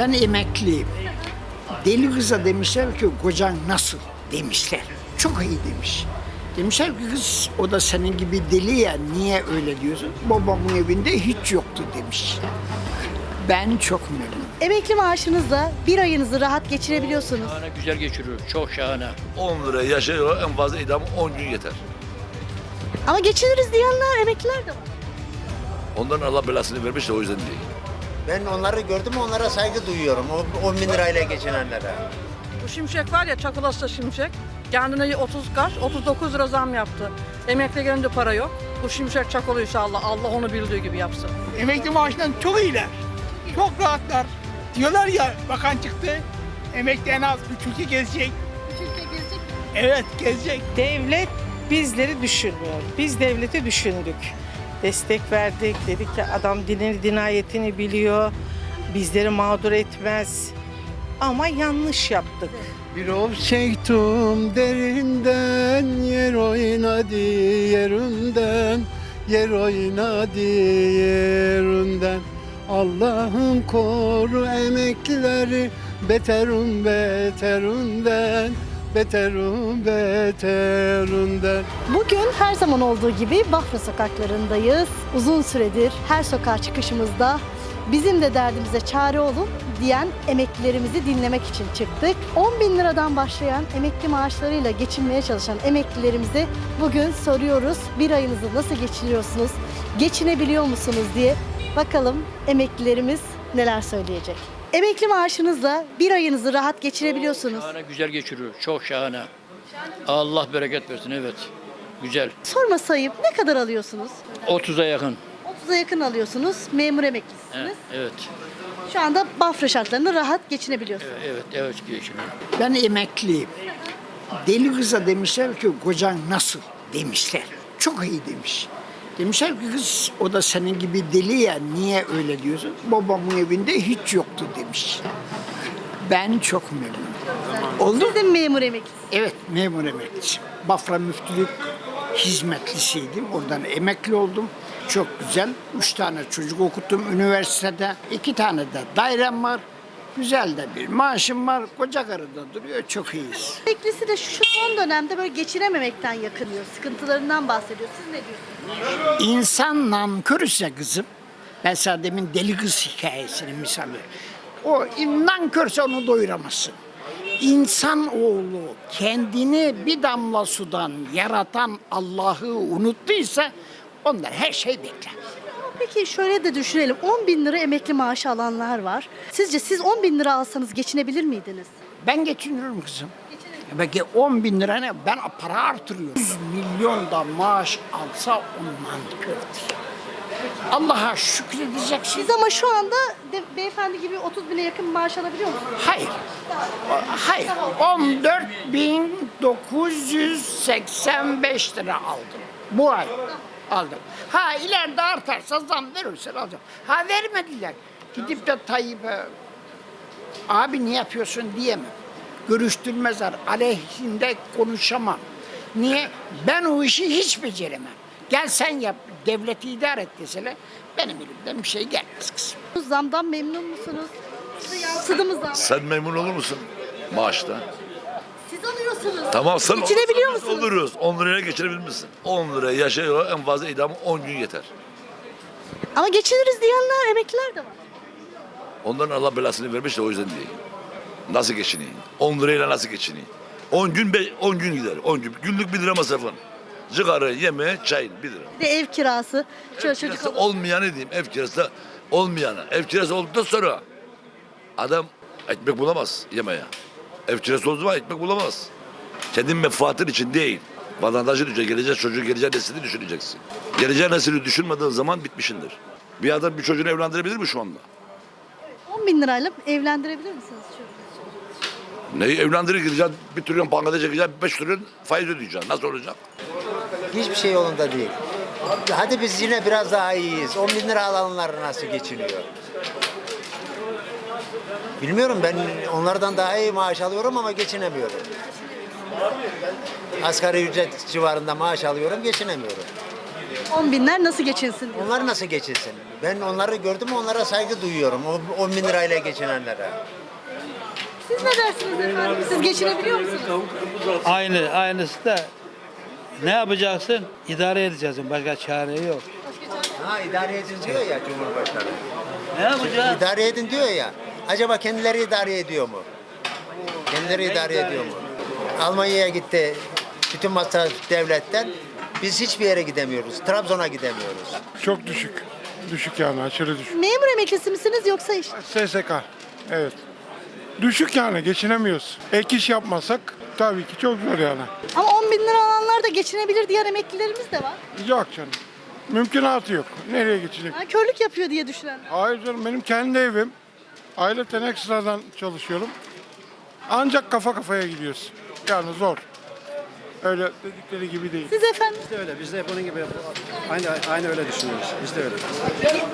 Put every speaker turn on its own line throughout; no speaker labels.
Ben emekliyim. Deli kıza demişler ki kocan nasıl demişler. Çok iyi demiş. Demişler ki kız o da senin gibi deli ya niye öyle diyorsun? Babamın evinde hiç yoktu demiş. Ben çok memnunum.
Emekli maaşınızla bir ayınızı rahat geçirebiliyorsunuz.
Şahane güzel geçiriyor. Çok şahane.
10 lira yaşıyor en fazla idam 10 gün yeter.
Ama geçiniriz diyenler emekliler de var.
Onların Allah belasını vermiş de o yüzden değil.
Ben onları gördüm onlara saygı duyuyorum. O 10 bin lirayla geçinenlere.
Bu şimşek var ya Çakılas'ta şimşek. Kendine 30 kaç, 39 lira zam yaptı. Emekli gelince para yok. Bu şimşek çakılı inşallah. Allah onu bildiği gibi yapsın.
Emekli maaşından çok iyiler. Çok rahatlar. Diyorlar ya bakan çıktı. Emekli en az üç ülke gezecek. Evet gezecek.
Devlet bizleri düşünmüyor. Biz devleti düşündük. Destek verdik. Dedik ki adam dinini, dinayetini biliyor. Bizleri mağdur etmez. Ama yanlış yaptık.
Bir ov çektim derinden yer oynadı yerinden yer oynadı yerinden Allah'ım koru emeklileri beterum beteründen beterum beteründen
Bugün her zaman olduğu gibi Bafra sokaklarındayız. Uzun süredir her sokağa çıkışımızda bizim de derdimize çare olun diyen emeklilerimizi dinlemek için çıktık. 10 bin liradan başlayan emekli maaşlarıyla geçinmeye çalışan emeklilerimize bugün soruyoruz. Bir ayınızı nasıl geçiriyorsunuz? Geçinebiliyor musunuz diye. Bakalım emeklilerimiz neler söyleyecek. Emekli maaşınızla bir ayınızı rahat geçirebiliyorsunuz.
Şahane güzel geçiriyor. Çok şahane. Allah bereket versin evet. Güzel.
Sorma sayıp ne kadar alıyorsunuz?
30'a yakın.
30'a yakın alıyorsunuz. Memur emeklisiniz.
Evet, evet,
Şu anda Bafra şartlarında rahat geçinebiliyorsunuz.
evet, evet geçiriyor.
Ben emekliyim. Deli kıza demişler ki kocan nasıl demişler. Çok iyi demiş. Demişler ki kız o da senin gibi deli ya niye öyle diyorsun? Babamın evinde hiç yoktu demiş. Ben çok memnunum. Oldu
Siz de mi memur emeklisi?
Evet memur emeklisiyim. Bafra müftülük hizmetlisiydim. Oradan emekli oldum. Çok güzel. Üç tane çocuk okuttum üniversitede. İki tane de dairem var. Güzel de bir maaşım var. Koca karıda duruyor. Çok iyiyiz.
Emeklisi de şu son dönemde böyle geçirememekten yakınıyor. Sıkıntılarından bahsediyor. Siz ne diyorsunuz?
İnsan nankör ise kızım. Ben sana demin deli kız hikayesini misal veriyorum. O nankörse onu doyuramazsın. İnsan oğlu kendini bir damla sudan yaratan Allah'ı unuttuysa onlar her şey bekler.
Peki şöyle de düşünelim. 10 bin lira emekli maaşı alanlar var. Sizce siz 10 bin lira alsanız geçinebilir miydiniz?
Ben geçiniyorum kızım. Belki 10 bin lira ne? Ben para artırıyorum. 100 milyon da maaş alsa o nankördür. Allah'a şükredeceksin.
Siz ama şu anda de, beyefendi gibi 30 bine yakın maaş alabiliyor musunuz?
Hayır. Hayır. 14.985 lira aldım. Bu ay aldım. Ha ileride artarsa zam verirsen alacağım. Ha vermediler. Gidip de Tayyip'e abi ne yapıyorsun diyemem. Görüştürmezler. Aleyhinde konuşamam. Niye? Ben o işi hiç beceremem. Gel sen yap, devleti idare et deseler benim elimden bir şey gelmez kızım.
Bu Zamdan memnun musunuz? Size yansıdı mı zam?
Sen memnun olur musun maaşta?
Siz alıyorsunuz.
Tamam sen
Geçinebiliyor
olursan
musunuz?
Oluruz. 10 liraya geçirebilir misin? 10 lira yaşıyor en fazla idam 10 gün yeter.
Ama geçiniriz diyenler emekliler de var.
Onların Allah belasını vermiş de o yüzden değil. Nasıl geçineyim? 10 lirayla nasıl geçineyim? 10 gün be- 10 gün gider. 10 gün. Günlük 1 lira masrafın. Cigarı, yemeği, çayın 1 lira.
Bir de ev kirası. Çocuk çocuk
Kirası olmayanı diyeyim. Ev kirası da olmayanı. Ev kirası olduktan sonra adam ekmek bulamaz yemeye. Ev kirası olduğu zaman ekmek bulamaz. Senin menfaatin için değil. Vatandaşı düşün, gelecek çocuğu, gelecek nesli düşüneceksin. Gelecek nesli düşünmediğin zaman bitmişindir. Bir adam bir çocuğunu evlendirebilir mi şu anda?
10 bin lirayla evlendirebilir misiniz çocuğu?
Neyi evlendirir gideceksin, bir trilyon bankada çekeceksin, beş trilyon faiz ödeyeceksin. Nasıl olacak?
Hiçbir şey yolunda değil. Hadi biz yine biraz daha iyiyiz. 10 bin lira alanlar nasıl geçiniyor? Bilmiyorum ben onlardan daha iyi maaş alıyorum ama geçinemiyorum. Asgari ücret civarında maaş alıyorum, geçinemiyorum.
10 binler nasıl geçinsin diyor.
Onlar nasıl geçinsin? Ben onları gördüm onlara saygı duyuyorum. O 10 bin lirayla geçinenlere.
Siz ne dersiniz efendim? Siz geçinebiliyor musunuz?
Aynı, aynısı da ne yapacaksın? İdare edeceksin. Başka çare yok.
Ha idare edin diyor ya Cumhurbaşkanı.
Ne yapacaksın?
İdare edin diyor ya. Acaba kendileri idare ediyor mu? Kendileri idare ediyor mu? Almanya'ya gitti. Bütün masraf devletten. Biz hiçbir yere gidemiyoruz. Trabzon'a gidemiyoruz.
Çok düşük. Düşük yani aşırı düşük.
Memur emeklisi misiniz yoksa iş?
SSK. Evet. Düşük yani geçinemiyoruz. Ek iş yapmasak tabii ki çok zor yani.
Ama 10 bin lira alanlar da geçinebilir diğer emeklilerimiz de var.
Yok canım. Mümkünatı yok. Nereye geçecek?
Ha, körlük yapıyor diye düşünenler.
Hayır canım benim kendi evim. Ayrıca ekstradan çalışıyorum. Ancak kafa kafaya gidiyoruz. Yani zor. Öyle dedikleri gibi değil.
Siz efendim?
öyle. Biz de bunun gibi aynı aynı öyle düşünüyoruz. Biz de öyle.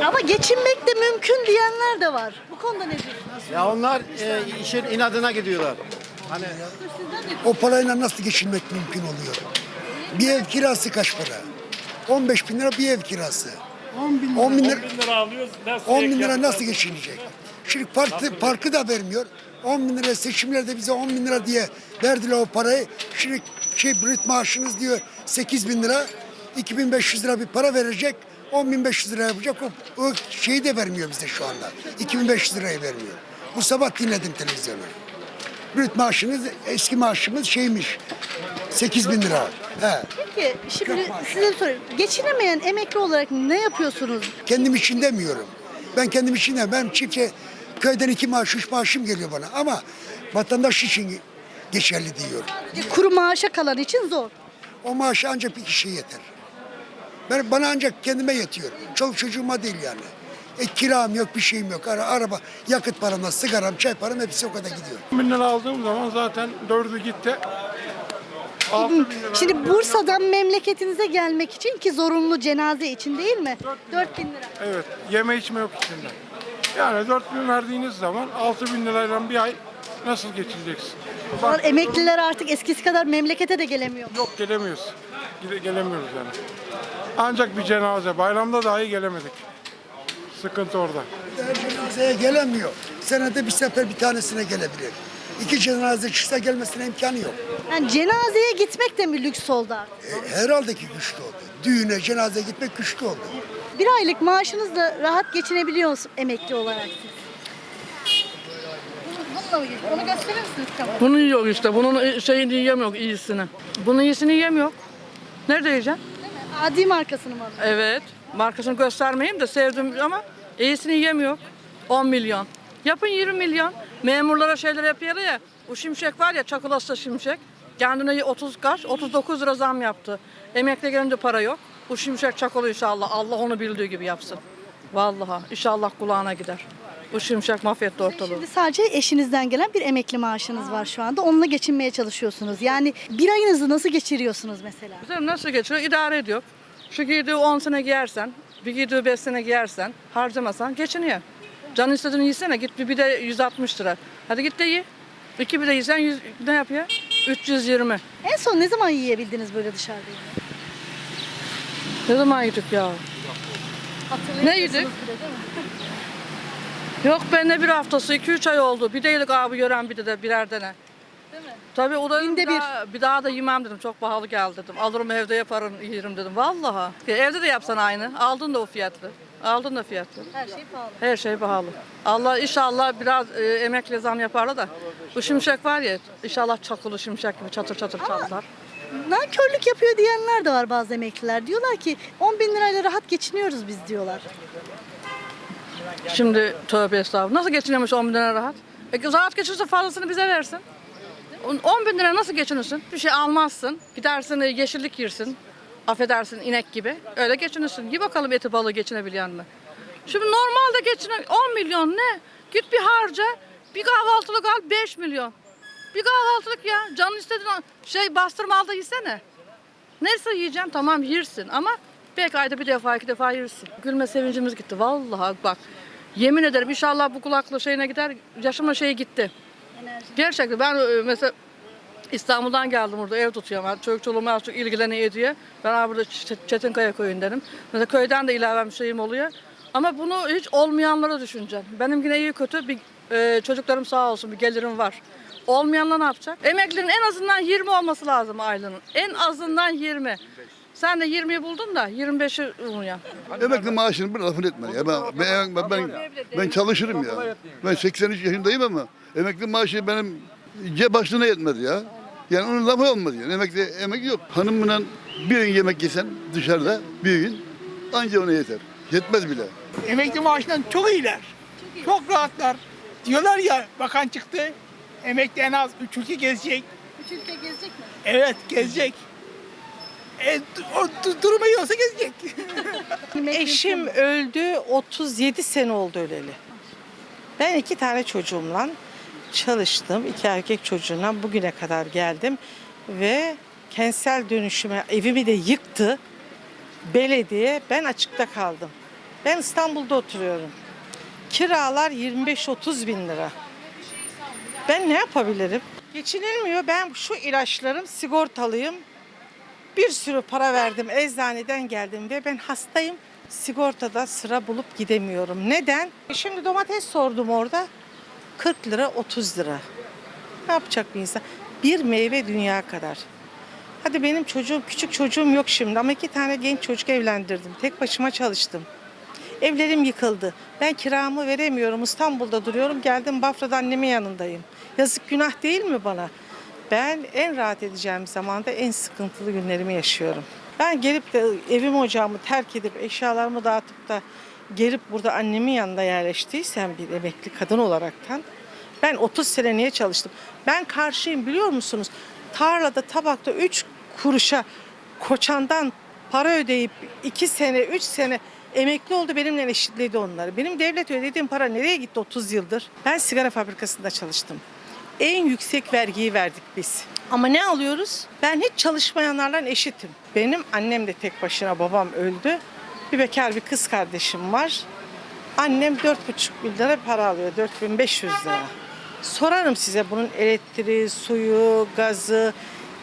Ama geçinmek de mümkün diyenler de var. Bu konuda ne diyorsunuz?
Ya onlar e, işin inadına gidiyorlar. Hani
O parayla nasıl geçinmek mümkün oluyor? Bir ev kirası kaç para? 15 bin lira bir ev kirası. 10 bin lira, 10 bin lira,
alıyoruz.
10 bin lira nasıl geçinecek? Şimdi parkı, parkı da vermiyor. 10 bin lira seçimlerde bize 10 bin lira diye verdiler o parayı. Şimdi şey brüt maaşınız diyor 8 bin lira. 2500 lira bir para verecek. 10.500 lira yapacak. O, o şeyi de vermiyor bize şu anda. 2500 lirayı vermiyor. Bu sabah dinledim televizyonu. Brüt maaşınız eski maaşımız şeymiş. 8 bin lira. He.
Peki şimdi size bir sorayım. Geçinemeyen emekli olarak ne yapıyorsunuz?
Kendim için demiyorum. Ben kendim için de ben çiftçe köyden iki maaş, üç maaşım geliyor bana. Ama vatandaş için geçerli diyorum.
Kuru maaşa kalan için zor.
O maaş ancak bir kişiye yeter. Ben, bana ancak kendime yetiyor. Çoluk çocuğuma değil yani. E, kiram yok, bir şeyim yok. Ara, araba, yakıt paramla, sigaram, çay param hepsi o kadar gidiyor.
10 bin lira aldığım zaman zaten dördü gitti. 6 bin lira.
Şimdi Bursa'dan memleketinize gelmek için ki zorunlu cenaze için değil mi? 4 bin lira.
Evet, yeme içme yok içinde. Yani 4 bin verdiğiniz zaman 6 bin lirayla bir ay nasıl geçineceksin?
O zaman emekliler artık eskisi kadar memlekete de gelemiyor.
Yok gelemiyoruz. Gide- Gelemiyoruz yani. Ancak bir cenaze. Bayramda dahi gelemedik. Sıkıntı orada.
Her cenazeye gelemiyor. Senede bir sefer bir tanesine gelebilir. İki cenaze çıksa gelmesine imkanı yok.
Yani cenazeye gitmek de mi lüks oldu artık?
E, herhalde ki güçlü oldu. Düğüne, cenaze gitmek güçlü oldu.
Bir aylık maaşınızla rahat geçinebiliyor musunuz emekli olarak siz? Bununla mı geçiyor? Onu gösterir misiniz kamera?
Bunu yiyor işte. Bunun şeyini yiyemiyor iyisini. Bunun iyisini yiyemiyor. Nerede yiyeceğim?
Adi markasını mı alıyor?
Evet. Markasını göstermeyeyim de sevdim ama iyisini yiyemiyor. 10 milyon. Yapın 20 milyon. Memurlara şeyler yapıyor ya. Bu şimşek var ya Çakılas'ta şimşek. Kendine 30 kaç? 39 lira zam yaptı. Emekli gelince para yok. Bu şimşek çakalı inşallah. Allah onu bildiği gibi yapsın. Vallahi inşallah kulağına gider. Bu şimşek mahvetti ortalığı.
Şimdi sadece eşinizden gelen bir emekli maaşınız var şu anda. Onunla geçinmeye çalışıyorsunuz. Yani bir ayınızı nasıl geçiriyorsunuz mesela?
Güzel nasıl geçiyor? İdare ediyor. Şu giydiği 10 sene giyersen, bir giydiği 5 sene giyersen, harcamasan geçiniyor. Canın istediğini yesene git bir, bir de 160 lira. Hadi git de ye. İki bir de yesen 100, ne yapıyor? 320.
En son ne zaman yiyebildiniz böyle dışarıda?
Ne zaman yedik ya? Ne yedik? Yok ben ne bir haftası, 2-3 ay oldu. Bir de yedik abi gören bir de, de birer tane.
Değil mi?
Tabii o da bir, Daha, bir daha da yemem dedim. Çok pahalı geldi dedim. Alırım evde yaparım yerim dedim. Vallahi. Evde de yapsan aynı. Aldın da o fiyatlı. Aldın da fiyatlı.
Her şey pahalı.
Her şey pahalı. Allah inşallah biraz e, emekli zam yaparlar da. Bu şimşek var ya inşallah çakılı şimşek gibi çatır çatır çaldılar.
Nankörlük yapıyor diyenler de var bazı emekliler. Diyorlar ki 10 bin lirayla rahat geçiniyoruz biz diyorlar.
Şimdi tövbe estağfurullah. Nasıl geçiniyormuş 10 bin lira rahat? E, rahat geçirse fazlasını bize versin. 10 bin lira nasıl geçinirsin? Bir şey almazsın. Gidersin e, yeşillik yersin. Affedersin inek gibi. Öyle geçinirsin. Gi bakalım eti balığı geçinebilen mi? Şimdi normalde geçine 10 milyon ne? Git bir harca. Bir kahvaltılık al 5 milyon. Bir kahvaltılık ya. Canın istediğin şey bastırma al da yesene. Neyse yiyeceğim tamam yersin ama belki ayda bir defa iki defa yersin. Gülme sevincimiz gitti vallahi bak. Yemin ederim inşallah bu kulaklı şeyine gider yaşımla şey gitti. Gerçekten ben e, mesela İstanbul'dan geldim burada ev tutuyorum. Ben çocuk çoluğum az çok ilgileniyor ediyor. Ben abi burada Ç- Çetinkaya köyündenim. Mesela köyden de ilavem bir şeyim oluyor. Ama bunu hiç olmayanlara düşüneceğim. Benim yine iyi kötü bir e, çocuklarım sağ olsun bir gelirim var. Olmayanlar ne yapacak? Emeklinin en azından 20 olması lazım aylığının. En azından 20. Sen de 20'yi buldun da 25'i buluyor.
Emekli maaşının bir lafını etme ya. Ben, ben, ben, ben, ben çalışırım ya. Ben 83 yaşındayım ama emekli maaşı benim cep başlığına yetmedi ya. Yani onun lafı olmadı yani. Emekli emek yok. Hanımla bir gün yemek yesen dışarıda bir gün anca ona yeter. Yetmez bile.
Emekli maaşından çok iyiler. Çok rahatlar. Diyorlar ya bakan çıktı. Emekli en az 3 ülke gezecek.
Üç ülke gezecek mi?
Evet gezecek. E, o du- durumu iyi olsa gezecek.
Eşim öldü 37 sene oldu öleli. Ben iki tane çocuğumla çalıştım. iki erkek çocuğuna bugüne kadar geldim. Ve kentsel dönüşüme evimi de yıktı. Belediye ben açıkta kaldım. Ben İstanbul'da oturuyorum. Kiralar 25-30 bin lira. Ben ne yapabilirim? Geçinilmiyor. Ben şu ilaçlarım sigortalıyım. Bir sürü para verdim. Eczaneden geldim ve ben hastayım. Sigortada sıra bulup gidemiyorum. Neden? E Şimdi domates sordum orada. 40 lira 30 lira. Ne yapacak bir insan? Bir meyve dünya kadar. Hadi benim çocuğum, küçük çocuğum yok şimdi ama iki tane genç çocuk evlendirdim. Tek başıma çalıştım. Evlerim yıkıldı. Ben kiramı veremiyorum. İstanbul'da duruyorum. Geldim Bafra'da annemin yanındayım. Yazık günah değil mi bana? Ben en rahat edeceğim zamanda en sıkıntılı günlerimi yaşıyorum. Ben gelip de evim ocağımı terk edip eşyalarımı dağıtıp da gelip burada annemin yanında yerleştiysem bir emekli kadın olaraktan ben 30 sene niye çalıştım? Ben karşıyım biliyor musunuz? Tarlada tabakta 3 kuruşa koçandan para ödeyip 2 sene 3 sene emekli oldu benimle eşitledi onları. Benim devlet ödediğim para nereye gitti 30 yıldır? Ben sigara fabrikasında çalıştım. En yüksek vergiyi verdik biz. Ama ne alıyoruz? Ben hiç çalışmayanlarla eşitim. Benim annem de tek başına babam öldü. Bir bekar bir kız kardeşim var. Annem 4,5 bin lira para alıyor. 4500 lira. Sorarım size bunun elektriği, suyu, gazı,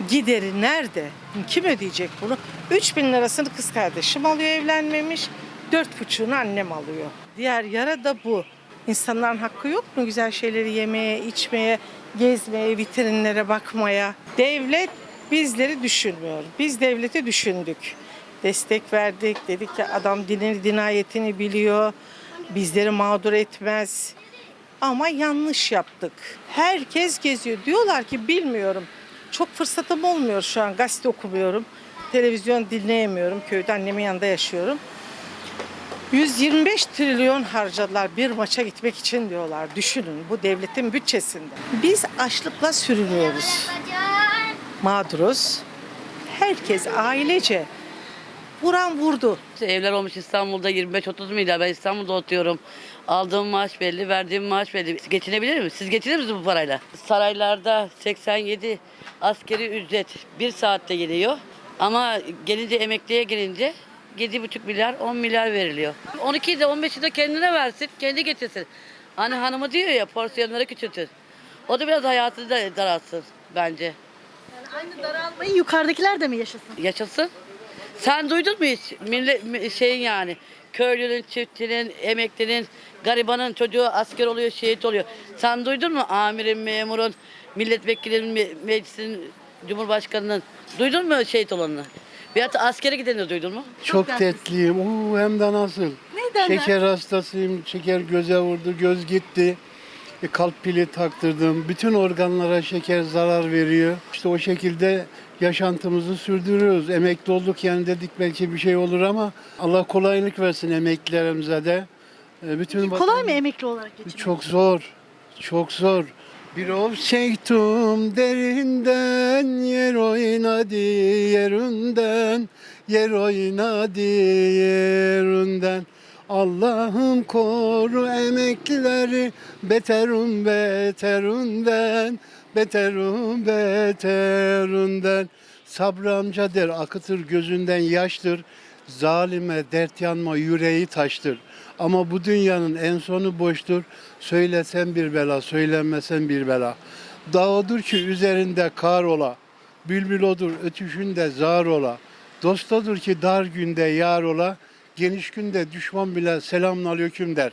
gideri nerede? Kim ödeyecek bunu? 3 bin lirasını kız kardeşim alıyor evlenmemiş. 4,5'unu annem alıyor. Diğer yara da bu. İnsanların hakkı yok mu güzel şeyleri yemeye, içmeye, gezmeye, vitrinlere bakmaya? Devlet bizleri düşünmüyor. Biz devleti düşündük. Destek verdik. Dedik ki adam dinini, dinayetini biliyor. Bizleri mağdur etmez. Ama yanlış yaptık. Herkes geziyor. Diyorlar ki bilmiyorum. Çok fırsatım olmuyor şu an. Gazete okumuyorum. Televizyon dinleyemiyorum. Köyde annemin yanında yaşıyorum. 125 trilyon harcadılar bir maça gitmek için diyorlar. Düşünün bu devletin bütçesinde. Biz açlıkla sürünüyoruz. Mağduruz. Herkes ailece vuran vurdu.
Evler olmuş İstanbul'da 25-30 milyar. Ben İstanbul'da oturuyorum. Aldığım maaş belli, verdiğim maaş belli. Geçinebilir mi? Siz geçinir misiniz bu parayla? Saraylarda 87 askeri ücret bir saatte geliyor. Ama gelince emekliye gelince 7,5 milyar 10 milyar veriliyor. 12'yi de 15'i de kendine versin, kendi getirsin. Hani hanımı diyor ya porsiyonları küçültün. O da biraz hayatını da daralsın bence.
Aynı daralmayı yukarıdakiler de mi yaşasın?
Yaşasın. Sen duydun mu hiç millet mi- şeyin yani köylünün, çiftçinin, emeklinin, garibanın çocuğu asker oluyor, şehit oluyor. Sen duydun mu amirin, memurun, milletvekilinin, me- meclisin, cumhurbaşkanının duydun mu şehit olanını? Veyahut askere gideni duydun mu?
Çok
Çok dertliyim. Oo, hem de nasıl.
Neden?
Şeker hastasıyım. Şeker göze vurdu. Göz gitti. E, kalp pili taktırdım. Bütün organlara şeker zarar veriyor. İşte o şekilde yaşantımızı sürdürüyoruz. Emekli olduk yani dedik belki bir şey olur ama Allah kolaylık versin emeklilerimize de. E, bütün
Kolay mı emekli olarak geçinmek?
çok zor. Çok zor. Bir ov çektim derinden yer oynadı yerinden yer oynadı yerinden Allah'ım koru emeklileri beterun beteründen beterun beteründen Sabri amca der akıtır gözünden yaştır Zalime dert yanma yüreği taştır. Ama bu dünyanın en sonu boştur. Söylesen bir bela, söylenmesen bir bela. Dağıdır ki üzerinde kar ola. Bülbül odur ötüşünde zar ola. Dost odur ki dar günde yar ola. Geniş günde düşman bile selamun aleyküm der.